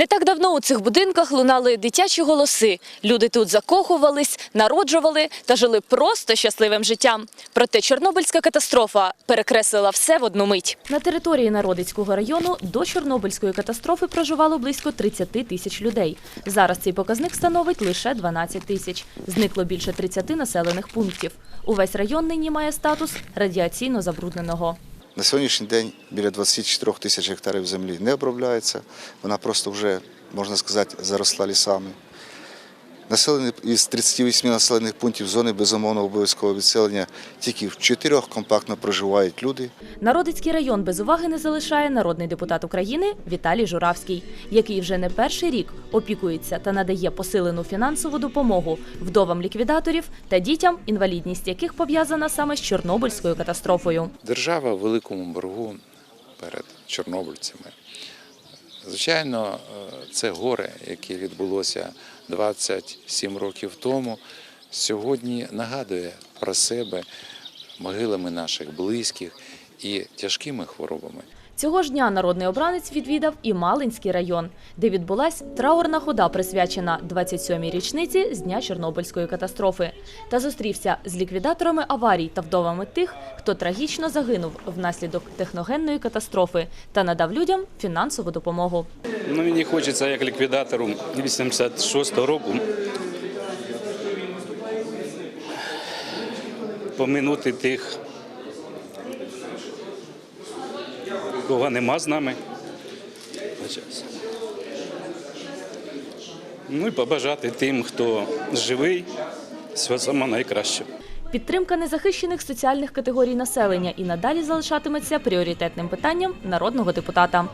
Не так давно у цих будинках лунали дитячі голоси. Люди тут закохувались, народжували та жили просто щасливим життям. Проте Чорнобильська катастрофа перекреслила все в одну мить. На території Народицького району до Чорнобильської катастрофи проживало близько 30 тисяч людей. Зараз цей показник становить лише 12 тисяч. Зникло більше 30 населених пунктів. Увесь район нині має статус радіаційно забрудненого. На сьогоднішній день біля 24 тисяч гектарів землі не обробляється. Вона просто вже, можна сказати, заросла лісами. Населений із 38 населених пунктів зони безумовного обов'язкового відселення тільки в чотирьох компактно проживають люди. Народицький район без уваги не залишає народний депутат України Віталій Журавський, який вже не перший рік опікується та надає посилену фінансову допомогу вдовам ліквідаторів та дітям, інвалідність яких пов'язана саме з Чорнобильською катастрофою. Держава в великому боргу перед чорнобильцями. Звичайно, е, це горе, яке відбулося 27 років тому, сьогодні нагадує про себе могилами наших близьких і тяжкими хворобами. Цього ж дня народний обранець відвідав і Малинський район, де відбулась траурна хода, присвячена 27-й річниці з дня Чорнобильської катастрофи, та зустрівся з ліквідаторами аварій та вдовами тих, хто трагічно загинув внаслідок техногенної катастрофи та надав людям фінансову допомогу. Ну, мені хочеться як ліквідатору 86-го року поминути тих, кого нема з нами. Ну і побажати тим, хто живий, все саме найкраще. Підтримка незахищених соціальних категорій населення і надалі залишатиметься пріоритетним питанням народного депутата.